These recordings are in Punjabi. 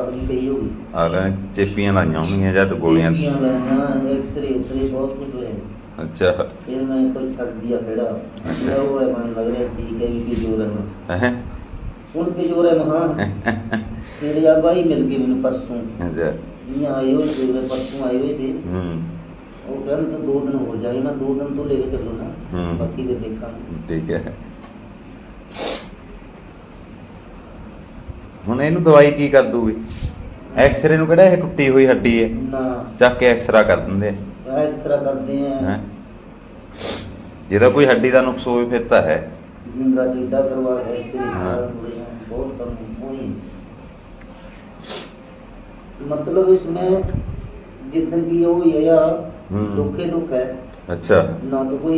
ਅਗਲੇ ਨੇ ਚੇਪੀਆਂ ਲਾਈਆਂ ਹੋਣਗੀਆਂ ਜਾਂ ਗੋਲੀਆਂ। ਚੀਪੀਆਂ ਲੈਣਾ ਐਕਸਰੇ ਉਕਰੇ ਬਹੁਤ ਕੁਝ ਹੋਇਆ। ਅੱਛਾ। ਫਿਰ ਮੈਂ ਕੋਈ ਛੱਡ ਦਿਆ ਖੜਾ। ਉਹ ਹੈ ਮਨ ਲੱਗ ਰਿਹਾ ਠੀਕ ਹੈ ਵੀ ਕੀ ਜੋਰ ਹੈ ਹੁਣ। ਹੈ ਹੁਣ ਕੀ ਜੋਰ ਹੈ ਮਹਾ ਤੇਰੇ ਆ ਬਾਈ ਮਿਲ ਗਏ ਮੈਨੂੰ ਪਰਸੋਂ। ਅੱਛਾ। ਇਹ ਆਏ ਹੋਏ ਤੇ ਪਰਸੋਂ ਆਏ ਹੋਏ ਤੇ ਹੂੰ। ਉਹ ਕਹਿੰਦੇ ਤਾਂ ਦੋ ਦਿਨ ਹੋ ਜਾਏ ਮੈਂ ਦੋ ਦਿਨ ਤੋਂ ਲੈ ਕੇ ਚੱਲੋ ਨਾ। ਹੂੰ। ਬਾਕੀ ਦੇ ਦੇਖਾਂਗੇ। ਠੀਕ ਹੈ। ਹੁਣ ਇਹਨੂੰ ਦਵਾਈ ਕੀ ਕਰ ਦੂਗੀ ਐਕਸਰੇ ਨੂੰ ਕਿਹੜਾ ਇਹ ਟੁੱਟੀ ਹੋਈ ਹੱਡੀ ਹੈ ਨਾ ਚੱਕ ਕੇ ਐਕਸਰਾ ਕਰ ਦਿੰਦੇ ਇਸ ਤਰ੍ਹਾਂ ਕਰਦੇ ਆ ਹੈ ਜਿਹਦਾ ਕੋਈ ਹੱਡੀ ਦਾ ਨੁਕਸ ਹੋਵੇ ਫਿਰ ਤਾਂ ਹੈ ਜਿੰਦਾ ਜਿੱਦਾ ਕਰਵਾ ਕੇ ਇਸ ਹਾਂ। ਬਹੁਤ ਕੰਮ ਹੋਈ मतलब इसमें जिंदगी हो है या हम्म। दुखे दुख है ਅੱਛਾ ना तो कोई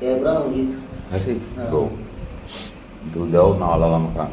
ਕੈਮਰਾ ਹੋਊਗੀ ਅਸੀਂ ਹਾਂ। ਦੋ ਦੂਜਾ ਉਹ ਨਾਲ ਵਾਲਾ ਮਕਾਨ।